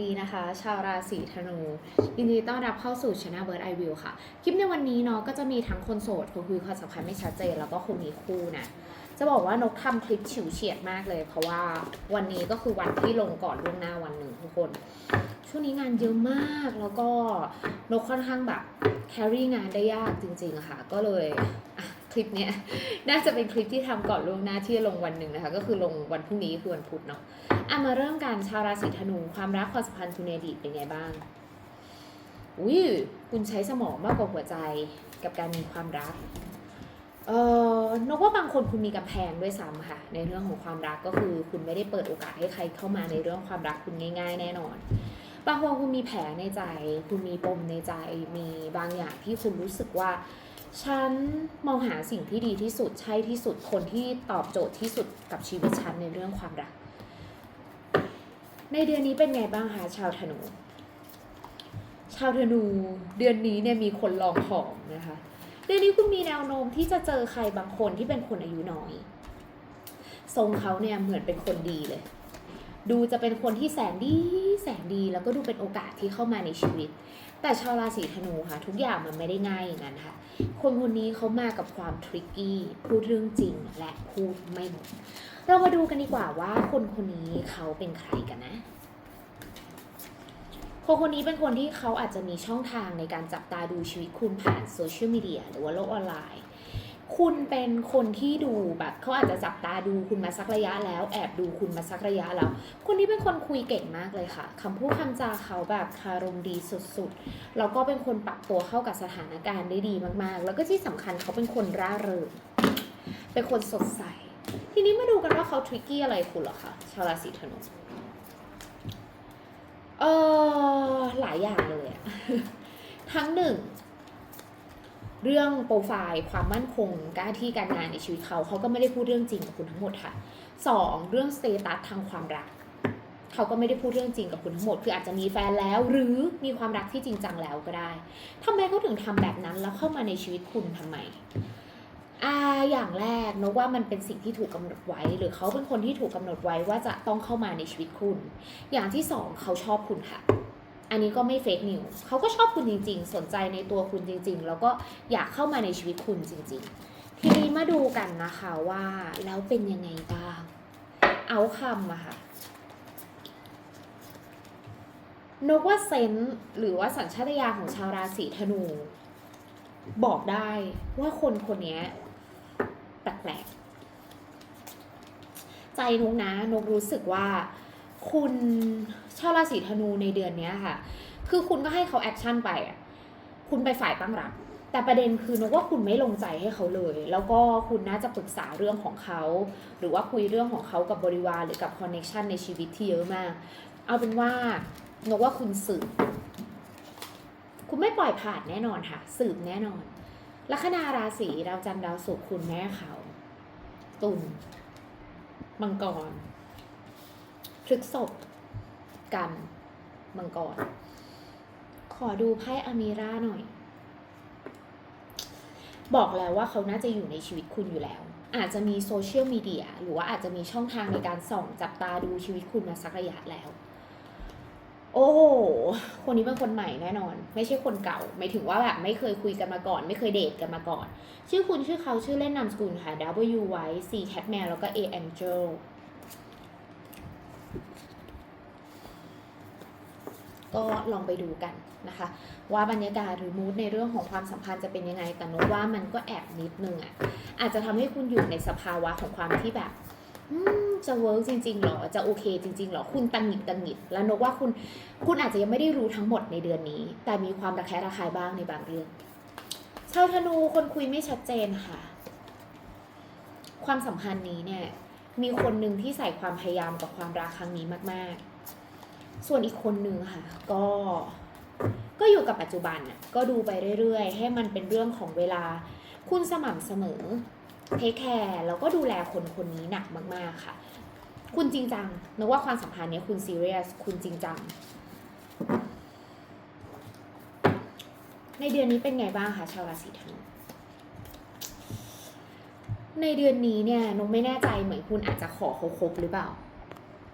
ดีนะคะ ชาวราศีธนูยินดีต้อนรับเข้าสู่ช anel Bird Eye View ค่ะ คลิปในวันนี้เนาะก็จะมีทั้งคนโสดคนคุยความสัมพันธ์ไม่ชัดเจน แล้วก็คนมีคู่นะ จะบอกว่านกทำคลิปฉิวเฉียดมากเลย เพราะว่าวันนี้ก็คือวันที่ลงก่อนล่วงหน้าวันหนึ่งทุกคน ช่วงนี้งานเยอะมากแล้วก็นกค่อนข้างแบบแครี่งานได้ยากจริงๆค่ะ ก็เลยอะ คลิปเนี้ยน่าจะเป็นคลิปที่ทำก่อนล่วงหน้าที่จะลงวันหนึ่งนะคะ ก็คือลงวันพรุ่งนี้คือวันพุธเนาะอะมาเริ่มกันชาวราศีธนูความรักความสัมพันธ์คุณในอดีตเป็นไงบ้างอุ้ยคุณใช้สมองมากกว่าหัวใจกับการมีความรักเออนกว่าบางคนคุณมีกำแพงด้วยซ้ำค่ะ ในเรื่องของความรักก็คือคุณไม่ได้เปิดโอกาสให้ใครเข้ามาในเรื่องความรักคุณง่าย ๆ แน่นอน บางคนคุณมีแผลในใจ คุณมีปมในใจ มีบางอย่างที่คุณรู้สึกว่า ฉันมองหาสิ่งที่ดีที่สุดใช่ที่สุดคนที่ตอบโจทย์ที่สุดกับชีวิตฉันในเรื่องความรัก ในเดือนนี้เป็นไงบ้างคะชาวธนู ชาวธนูเดือนนี้เนี่ยมีคนลองของนะคะ เดือนนี้คุณมีแนวโน้มที่จะเจอใครบางคนที่เป็นคนอายุน้อย ทรงเขาเนี่ยเหมือนเป็นคนดีเลย ดูจะเป็นคนที่แสนดีแสนดีแล้วก็ดูเป็นโอกาสที่เข้ามาในชีวิต แต่ชาวราศีธนูค่ะ ทุกอย่างมันไม่ได้ง่ายอย่างนั้นค่ะ คนคนนี้เขามากับความทริกกี้พูดเรื่องจริงและพูดไม่หมด เรามาดูกันดีกว่าว่าคนคนนี้เขาเป็นใครกันนะคนคนนี้เป็นคนที่เขาอาจจะมีช่องทางในการจับตาดูชีวิตคุณผ่านโซเชียลมีเดียหรือว่าโลกออนไลน์ คุณเป็นคนที่ดูแบบเขาอาจจะจับตาดูคุณมาสักระยะแล้ว แอบดูคุณมาสักระยะแล้วคนนี้เป็นคนคุยเก่งมากเลยค่ะคำพูดคำจาเขาแบบคารมดีสุดๆแล้วก็เป็นคนปรับตัวเข้ากับสถานการณ์ได้ดีมากๆ แล้วก็ที่สำคัญเขาเป็นคนร่าเริงเป็นคนสดใส ทีนี้มาดูกันว่าเขาทริกกี้อะไรคุณเหรอคะชาวราศีธนูเออหลายอย่างเลยทั้งหนึ่ง เรื่องโปรไฟล์ความมั่นคงการที่การงานในชีวิตเขาเขาก็ไม่ได้พูดเรื่องจริงกับคุณทั้งหมดค่ะสองเรื่องสเตตัสทางความรักเขาก็ไม่ได้พูดเรื่องจริงกับคุณทั้งหมด คืออาจจะมีแฟนแล้ว หรือมีความรักที่จริงจังแล้วก็ได้ทำไมเขาถึงทำแบบนั้นแล้วเข้ามาในชีวิตคุณทำไมอ่าอย่างแรกนกว่ามันเป็นสิ่งที่ถูกกำหนดไว้ หรือเขาเป็นคนที่ถูกกำหนดไว้ว่าจะต้องเข้ามาในชีวิตคุณ อย่างที่สองเขาชอบคุณค่ะ อันนี้ก็ไม่เฟกนิวเขาก็ชอบคุณจริง ๆ สนใจในตัวคุณจริง ๆ แล้วก็อยากเข้ามาในชีวิตคุณจริง ๆ ทีนี้มาดูกันนะคะว่าแล้วเป็นยังไงบ้างเอาคำอะค่ะนกว่าเซนส์หรือว่าสัญชาตญาณของชาวราศีธนู บอกได้ว่าคนคนนี้แปลกๆใจนกนะนกรู้สึกว่า คุณชาวราศีธนูในเดือนเนี้ยค่ะ คือคุณก็ให้เขาแอคชั่นไปอะคุณไปฝ่ายตั้งรับ แต่ประเด็นคือนกว่าคุณไม่ลงใจให้เขาเลย แล้วก็คุณน่าจะปรึกษาเรื่องของเขา หรือว่าคุยเรื่องของเขากับบริวารหรือกับคอนเน t ชันในชีวิตที่เยอะมาก เอาเป็นว่านกว่าคุณสืบ คุณไม่ปล่อยผ่านแน่นอนค่ะ สืบแน่นอน ลัคนาราศีดาวจันทร์ดาวศุกร์คุณแม่เขา ตุลมังกร ฤกษบกันมังกร ขอดูไพ่อามีราหน่อย บอกแล้วว่าเขาน่าจะอยู่ในชีวิตคุณอยู่แล้ว อาจจะมีโซเชียลมีเดียหรือว่าอาจจะมีช่องทางในการส่องจับตาดูชีวิตคุณมาสักระยะแล้ว โอ้คนนี้เป็นคนใหม่แน่นอน ไม่ใช่คนเก่าไม่ถึงว่าแบบไม่เคยคุยกันมาก่อน ไม่เคยเดทกันมาก่อน ชื่อคุณชื่อเขาชื่อเล่นนามสกุลค่ะ W Y C Catman แล้วก็ A Angel ก็ลองไปดูกันนะคะ ว่าบรรยากาศหรือมูดในเรื่องของความสัมพันธ์จะเป็นยังไงแต่นกว่ามันก็แอบนิดนึงอะ่ะอาจจะทำให้คุณอยู่ในสภาวะของความที่แบบจะเวิร์กจริงๆหรอ จะโอเคจริงๆหรอ คุณตังหงิดตังหงิด แล้วนกว่าคุณ คุณอาจจะยังไม่ได้รู้ทั้งหมดในเดือนนี้ แต่มีความระแคะระคายบ้างในบางเรื่อง ชาวธนูคนคุยไม่ชัดเจนค่ะ ความสัมพันธ์นี้เนี่ย มีคนหนึ่งที่ใส่ความพยายามกับความรักครั้งนี้มากๆ ส่วนอีกคนนึงค่ะ ก็ก็อยู่กับปัจจุบันน่ะก็ดูไปเรื่อยๆ ให้มันเป็นเรื่องของเวลา คุณสม่ำเสมอเทคแคร์แล้วก็ดูแลคนคนนี้หนักมากๆค่ะ คุณจริงจังนึกว่าความสัมพันธ์เนี้ยคุณซีเรียสคุณจริงจังในเดือนนี้เป็นไงบ้างคะชาวราศีธนูในเดือนนี้เนี่ยนกไม่แน่ใจเหมือนคุณอาจจะขอเขาคบหรือเปล่า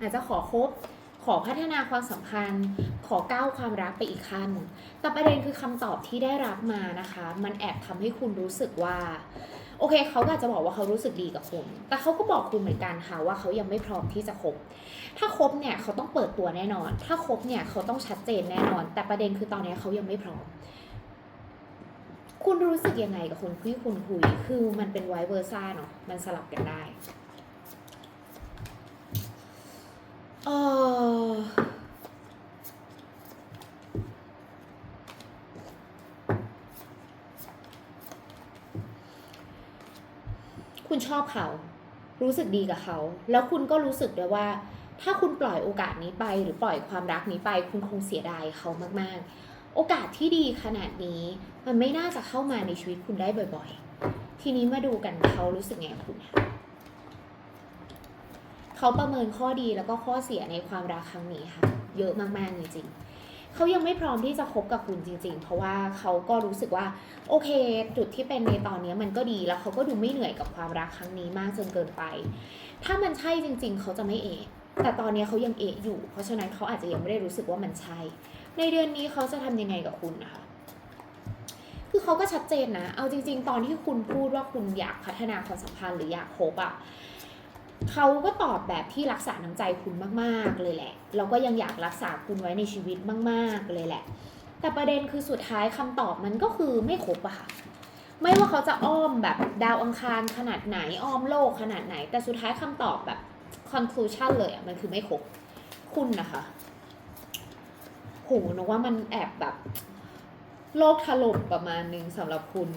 อาจจะขอคบ ขอพัฒนาความสัมพันธ์ ขอก้าวความรักไปอีกขั้น แต่ประเด็นคือคำตอบที่ได้รับมานะคะ มันแอบทำให้คุณรู้สึกว่า โอเค เขาก็อาจจะบอกว่าเขารู้สึกดีกับคุณ แต่เขาก็บอกคุณเหมือนกันค่ะว่าเขายังไม่พร้อมที่จะคบ ถ้าคบเนี่ยเขาต้องเปิดตัวแน่นอน ถ้าคบเนี่ยเขาต้องชัดเจนแน่นอน แต่ประเด็นคือตอนนี้เขายังไม่พร้อมคุณรู้สึกยังไงกับคนที่คุณคุย คือมันเป็นไวเวอร์ซ่าเนาะ มันสลับกันได้ เออ คุณชอบเขา รู้สึกดีกับเขา แล้วคุณก็รู้สึกด้วยว่า ถ้าคุณปล่อยโอกาสนี้ไป หรือปล่อยความรักนี้ไป คุณคงเสียดายเขามากๆ โอกาสที่ดีขนาดนี้ มันไม่น่าจะเข้ามาในชีวิตคุณได้บ่อย ๆ ทีนี้มาดูกันเขารู้สึกไงคุณคะเขาประเมินข้อดีแล้วก็ข้อเสียในความรักครั้งนี้ค่ะ เยอะมากๆจริงๆ เขายังไม่พร้อมที่จะคบกับคุณจริง ๆ เพราะว่าเขาก็รู้สึกว่า โอเค จุดที่เป็นในตอนนี้มันก็ดีแล้วเขาก็ดูไม่เหนื่อยกับความรักครั้งนี้มากจนเกินไป ถ้ามันใช่จริง ๆ เขาจะไม่เอะแต่ตอนนี้เขายังเอะอยู่ เพราะฉะนั้นเขาอาจจะยังไม่ได้รู้สึกว่ามันใช่ ในเดือนนี้เขาจะทำยังไงกับคุณนะคะคือเขาก็ชัดเจนนะ เอาจริง ๆ ตอนที่คุณพูดว่าคุณอยากพัฒนาความสัมพันธ์หรืออยากคบอะ่ะ เขาก็ตอบแบบที่รักษาน้ำใจคุณมากๆเลยแหละแล้วก็ยังอยากรักษาคุณไว้ในชีวิตมากๆเลยแหละ แต่ประเด็นคือสุดท้ายคำตอบมันก็คือไม่ครบอะค่ะ ไม่ว่าเขาจะอ้อมแบบดาวอังคารขนาดไหนอ้อมโลกขนาดไหน แต่สุดท้ายคำตอบแบบ conclusion เลยอะมันคือไม่ครบคุณนะคะโหนึกว่ามันแอบแบบ โลกถล่มประมาณนึงสำหรับคุณ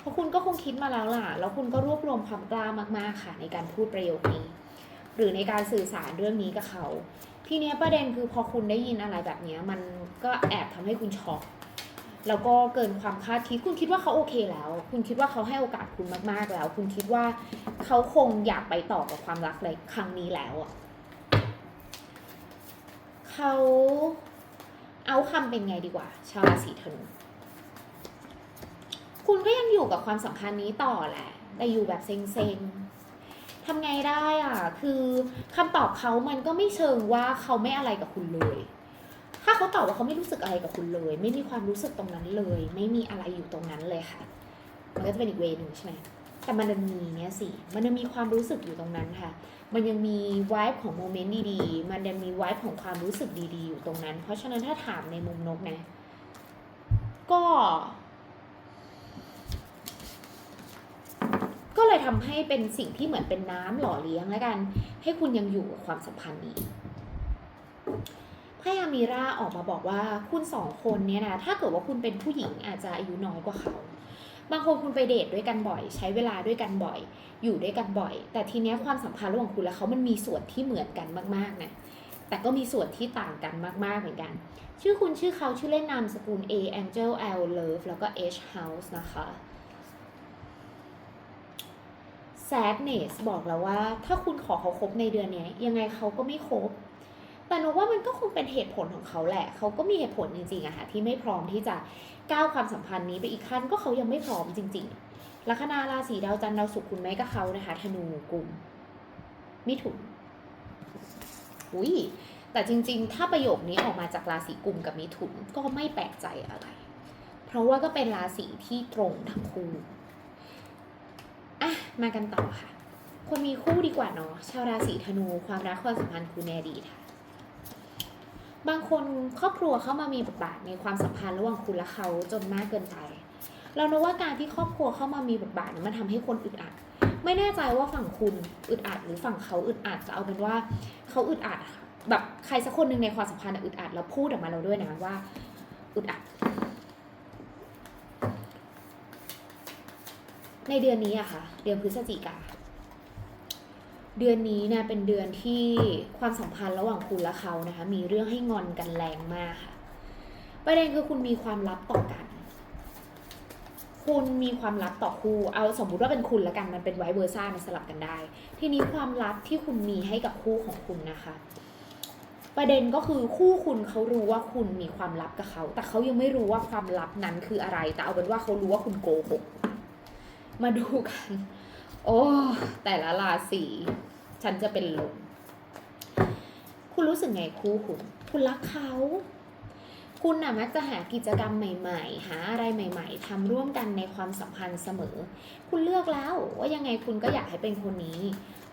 เพราะคุณก็คงคิดมาแล้วล่ะ แล้วคุณก็รวบรวมความกล้ามากๆค่ะ ในการพูดประโยคนี้ หรือในการสื่อสารเรื่องนี้กับเขา ทีเนี้ยประเด็นคือพอคุณได้ยินอะไรแบบเนี้ยมันก็แอบทำให้คุณช็อกแล้วก็เกินความคาดคิด คุณคิดว่าเขาโอเคแล้ว คุณคิดว่าเขาให้โอกาสคุณมากๆแล้ว คุณคิดว่าเขาคงอยากไปต่อกับความรักในครั้งนี้แล้วอะเขาเอาคำเป็นไงดีกว่า ชาวราศีธนู คุณก็ยังอยู่กับความสัมพันธ์นี้ต่อแหละ แต่อยู่แบบเซ็งๆทำไงได้อะ คือคำตอบเขามันก็ไม่เชิงว่าเขาไม่อะไรกับคุณเลย ถ้าเขาตอบว่าเขาไม่รู้สึกอะไรกับคุณเลย ไม่มีความรู้สึกตรงนั้นเลย ไม่มีอะไรอยู่ตรงนั้นเลยค่ะ มันก็จะเป็นอีกเวย์หนึ่งใช่ไหมแต่มันยังมีเนี่ยสิ มันยังมีความรู้สึกอยู่ตรงนั้นค่ะ มันยังมีวายของโมเมนต์ดีๆ มันยังมีวายของความรู้สึกดีๆ อยู่ตรงนั้น เพราะฉะนั้นถ้าถามในมุมนกนะ ก็ ก็เลยทำให้เป็นสิ่งที่เหมือนเป็นน้ำหล่อเลี้ยงแล้วกัน ให้คุณยังอยู่กับความสัมพันธ์นี้พยามีราออกมาบอกว่าคุณสองคนเนี่ยนะถ้าเกิดว่าคุณเป็นผู้หญิงอาจจะอายุน้อยกว่าเขา บางคนคุณไปเดทด้วยกันบ่อย ใช้เวลาด้วยกันบ่อย อยู่ด้วยกันบ่อย แต่ทีเนี้ยความสัมพันธ์ระหว่างคุณและเขามันมีส่วนที่เหมือนกันมากๆนะแต่ก็มีส่วนที่ต่างกันมากๆเหมือนกัน ชื่อคุณชื่อเขาชื่อเล่นนามสกุล A Angel L Love แล้วก็ H House นะคะ Sadness บอกแล้วว่า ถ้าคุณขอเขาคบในเดือนนี้ยังไงเขาก็ไม่คบ แต่นกว่ามันก็คงเป็นเหตุผลของเขาแหละ เขาก็มีเหตุผลจริงๆอะค่ะที่ไม่พร้อมที่จะก้าวความสัมพันธ์นี้ไปอีกขั้นก็เขายังไม่พร้อมจริง ๆ ลัคนาราศีดาวจันทร์ดาวศุกร์คุณแม่กับเขานะคะธนูกุมมิถุนอุ้ยแต่จริงๆ ถ้าประโยคนี้ออกมาจากราศีกุมกับมิถุนก็ไม่แปลกใจอะไร เพราะว่าก็เป็นราศีที่ตรงทั้งคู่ มากันต่อค่ะ คนมีคู่ดีกว่าเนาะชาวราศีธนูความรักความสัมพันธ์คุณในอดีค่ะ บางคนครอบครัวเข้ามามีบทบาทในความสัมพันธ์ระหว่างคุณและเขาจนมากเกินไป เรา know ว่าการที่ครอบครัวเข้ามามีบทบาทมันทำให้คนอึดอัด ไม่แน่ใจว่าฝั่งคุณอึดอัดหรือฝั่งเขาอึดอัดจะเอาเป็นว่าเขาอึดอัดค่ะแบบใครสักคนหนึ่งในความสัมพันธ์อึดอัดแล้วพูดออกมาเราด้วยนะว่าอึดอัด ในเดือนนี้อะค่ะ เดือนพฤศจิกาเดือนนี้เนี่ยเป็นเดือนที่ความสัมพันธ์ระหว่างคุณและเขานะคะ มีเรื่องให้งอนกันแรงมากค่ะ ประเด็นคือคุณมีความลับต่อกัน คุณมีความลับต่อคู่ เอาสมมุติว่าเป็นคุณละกันมันเป็นไวเวอร์ซ่ามันสลับกันได้ ทีนี้ความลับที่คุณมีให้กับคู่ของคุณนะคะ ประเด็นก็คือคู่คุณเขารู้ว่าคุณมีความลับกับเขา แต่เขายังไม่รู้ว่าความลับนั้นคืออะไร แต่เอาเป็นว่าเขารู้ว่าคุณโกหก มาดูกัน โอ้ แต่ละราศีฉันจะเป็นลมคุณรู้สึกไงคู่คุณ คุณรักเขา คุณน่ะมักจะหากิจกรรมใหม่ ๆ หาอะไรใหม่ ๆทำร่วมกันในความสัมพันธ์เสมอ คุณเลือกแล้วว่ายังไงคุณก็อยากให้เป็นคนนี้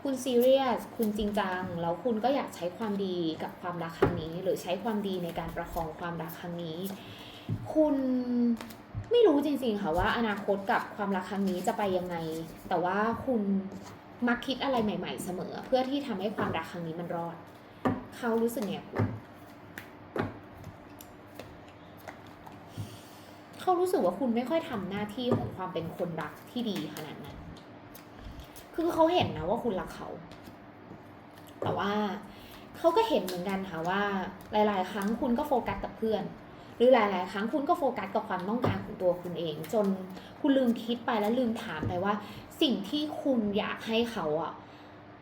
คุณซีเรียส คุณจริงจัง แล้วคุณก็อยากใช้ความดีกับความรักครั้งนี้ หรือใช้ความดีในการประคองความรักครั้งนี้ คุณ รู้จริงๆค่ะว่าอนาคตกับความรักครั้งนี้จะไปยังไง แต่ว่าคุณมักคิดอะไรใหม่ ๆ เสมอ เพื่อที่ทำให้ความรักครั้งนี้มันรอด เขารู้สึกไงคุณเขารู้สึกว่าคุณไม่ค่อยทำหน้าที่ของความเป็นคนรักที่ดีขนาดนั้น คือเขาเห็นนะว่าคุณรักเขา แต่ว่าเขาก็เห็นเหมือนกันค่ะว่า หลาย ๆ ครั้งคุณก็โฟกัสกับเพื่อน หรือหลาย ๆ ครั้งคุณก็โฟกัสกับความต้องการของตัวคุณเอง จนคุณลืมคิดไปแล้วลืมถามไปว่า สิ่งที่คุณอยากให้เขาอะ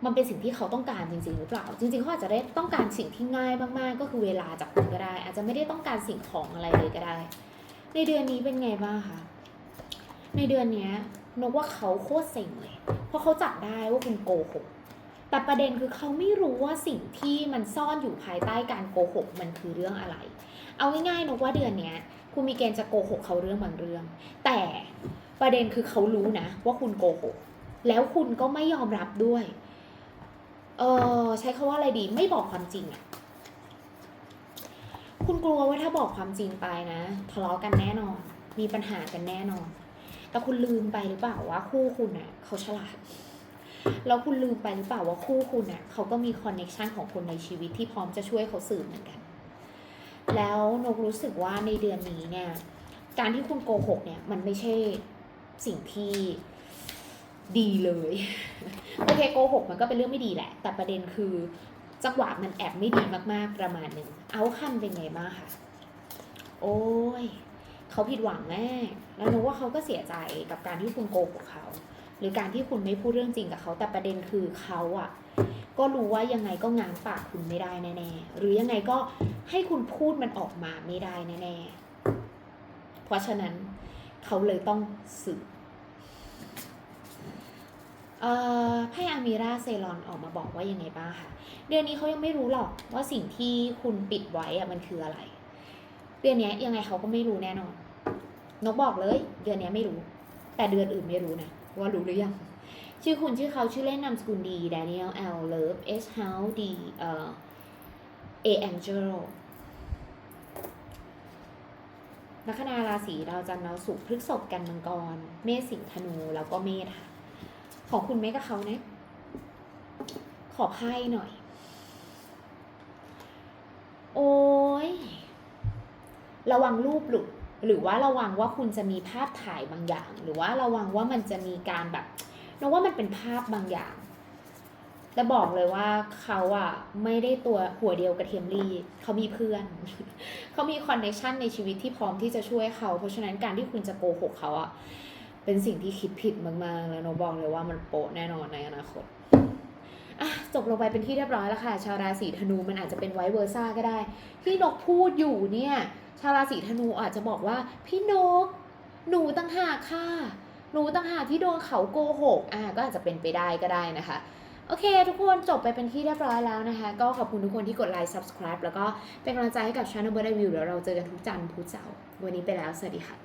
มันเป็นสิ่งที่เขาต้องการจริง ๆ หรือเปล่า จริง ๆ เขาอาจจะได้ต้องการสิ่งที่ง่ายมาก ๆ ก็คือเวลาจากคุณก็ได้ อาจจะไม่ได้ต้องการสิ่งของอะไรเลยก็ได้ ในเดือนนี้เป็นไงบ้างคะ ในเดือนเนี้ยนกว่าเขาโคตรเซ็งเลย เพราะเขาจับได้ว่าคุณโกหก แต่ประเด็นคือเขาไม่รู้ว่าสิ่งที่มันซ่อนอยู่ภายใต้การโกหกมันคือเรื่องอะไร เอาง่ายๆนกว่าเดือนเนี้ยคุณมีเกณฑ์จะโกหกเขาเรื่องบางเรื่อง แต่ประเด็นคือเขารู้นะ ว่าคุณโกหก แล้วคุณก็ไม่ยอมรับด้วย เออใช้คาว่าอะไรดี ไม่บอกความจริงอะคุณกลัวว่าถ้าบอกความจริงไปนะทะเลาะกันแน่นอน มีปัญหากันแน่นอน แต่คุณลืมไปหรือเปล่าว่าคู่คุณน่ะเขาฉลาด แล้วคุณลืมไปหรือเปล่าว่าคู่คุณน่ะเขาก็มีคอนเน็ชันของคนในชีวิตที่พร้อมจะช่วยเขาสืบเหมือนกัน แล้วนกรู้สึกว่าในเดือนนี้เนี่ย การที่คุณโกหกเนี่ยมันไม่ใช่สิ่งที่ดีเลยโอเคโกหกมันก็เป็นเรื่องไม่ดีแหละ แต่ประเด็นคือจังหวะมันแอบไม่ดีมากๆประมาณหนึ่งเอาคันเป็นไงบ้างคะโอ้ยเขาผิดหวังแม่แล้วรู้ว่าเขาก็เสียใจกับการที่คุณโกหกเขา หรือการที่คุณไม่พูดเรื่องจริงกับเขา แต่ประเด็นคือเขาอะก็รู้ว่ายังไงก็ง้างปากคุณไม่ได้แน่ๆหรือยังไงก็ให้คุณพูดมันออกมาไม่ได้แน่ๆเพราะฉะนั้นเขาเลยต้องสื่อไพ่อามิราเซลอนออกมาบอกว่ายังไงบ้างค่ะ เดือนนี้เขายังไม่รู้หรอกว่าสิ่งที่คุณปิดไว้อะมันคืออะไร เดือนนี้ยังไงเขาก็ไม่รู้แน่นอน นกบอกเลย เดือนนี้ไม่รู้ แต่เดือนอื่นไม่รู้นะ ว่ารู้หรือยังชื่อคุณชื่อเขาชื่อเล่นนามสกุลดี Daniel L Love S House D เอ่อ A Angel ลัคนาราศีดาจันทร์ดาวศุกพฤกษภกันมังกร เมษสิงห์ธนูแล้วก็เมษค่ะ ของคุณเมษกับเขานะ ขอไพ่หน่อย โอ้ย ระวังรูปหลุด หรือว่าระวังว่าคุณจะมีภาพถ่ายบางอย่าง หรือว่าระวังว่ามันจะมีการแบบนกว่ามันเป็นภาพบางอย่าง แต่บอกเลยว่าเขาอะไม่ได้ตัวหัวเดียวกับเทมลี่เขามีเพื่อน เขามีคอนเนคชันในชีวิตที่พร้อมที่จะช่วยเขา เพราะฉะนั้นการที่คุณจะโกหกเขาอะเป็นสิ่งที่คิดผิดมากๆ แล้วโนบอกเลยว่ามันโปะแน่นอนในอนาคตอะจบลงไปเป็นที่เรียบร้อยแล้วค่ะ ชาวราศีธนูมันอาจจะเป็นไวเวอร์ซ่าก็ได้ ที่นกพูดอยู่เนี่ย ชาวราศีธนูอาจจะบอกว่า พี่นก หนูตั้งหากค่ะ หนูตั้งหากที่โดนเขาโกหกอะก็อาจจะเป็นไปได้ก็ได้นะคะ โอเค ทุกคนจบไปเป็นที่เรียบร้อยแล้วนะคะ ก็ขอบคุณทุกคนที่กดไลค์ subscribe แล้วก็เป็นกำลังใจให้กับช anel เบอร์ไดวิวเดี๋ยวเราเจอกันทุกจันทร์พุธเสาร์วันนี้ไปแล้ว สวัสดีค่ะ